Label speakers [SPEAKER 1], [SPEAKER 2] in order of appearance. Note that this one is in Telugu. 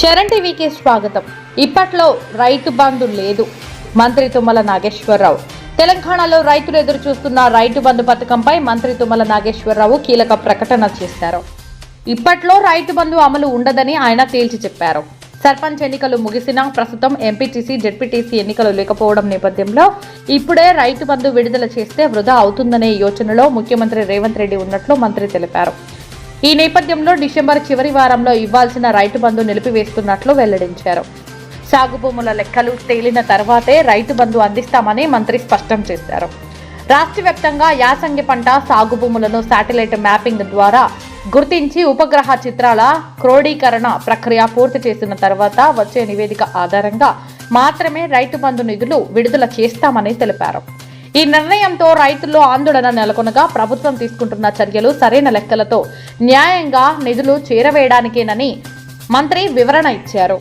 [SPEAKER 1] చరణ్ టీవీకి స్వాగతం. ఇప్పట్లో రైతు బంధు లేదు. మంత్రి తుమ్మల నాగేశ్వరరావు. తెలంగాణలో రైతులు ఎదురు చూస్తున్న రైతు బంధు పథకంపై మంత్రి తుమ్మల నాగేశ్వరరావు కీలక ప్రకటన చేశారు. ఇప్పట్లో రైతు బంధు అమలు ఉండదని ఆయన తేల్చి చెప్పారు. సర్పంచ్ ఎన్నికలు ముగిసినా ప్రస్తుతం ఎంపీటీసీ జెడ్పీటీసీ ఎన్నికలు లేకపోవడం నేపథ్యంలో ఇప్పుడే రైతు బంధు విడుదల చేస్తే వృధా అవుతుందనే యోచనలో ముఖ్యమంత్రి రేవంత్ రెడ్డి ఉన్నట్లు మంత్రి తెలిపారు. ఈ నేపథ్యంలో డిసెంబర్ చివరి వారంలో ఇవ్వాల్సిన రైతు బంధు నిలిపివేస్తున్నట్లు వెల్లడించారు. సాగు భూముల లెక్కలు తేలిన తర్వాతే రైతు బంధు అందిస్తామని మంత్రి స్పష్టం చేశారు. రాష్ట్ర వ్యాప్తంగా యాసంగి పంట సాగు భూములను శాటిలైట్ మ్యాపింగ్ ద్వారా గుర్తించి ఉపగ్రహ చిత్రాల క్రోడీకరణ ప్రక్రియ పూర్తి చేసిన తర్వాత వచ్చే నివేదిక ఆధారంగా మాత్రమే రైతు బంధు నిధులు విడుదల చేస్తామని తెలిపారు. ఈ నిర్ణయంతో రైతుల్లో ఆందోళన నెలకొనగా ప్రభుత్వం తీసుకుంటున్న చర్యలు సరైన లెక్కలతో న్యాయంగా నిధులు చేరవేయడానికేనని మంత్రి వివరణ ఇచ్చారు.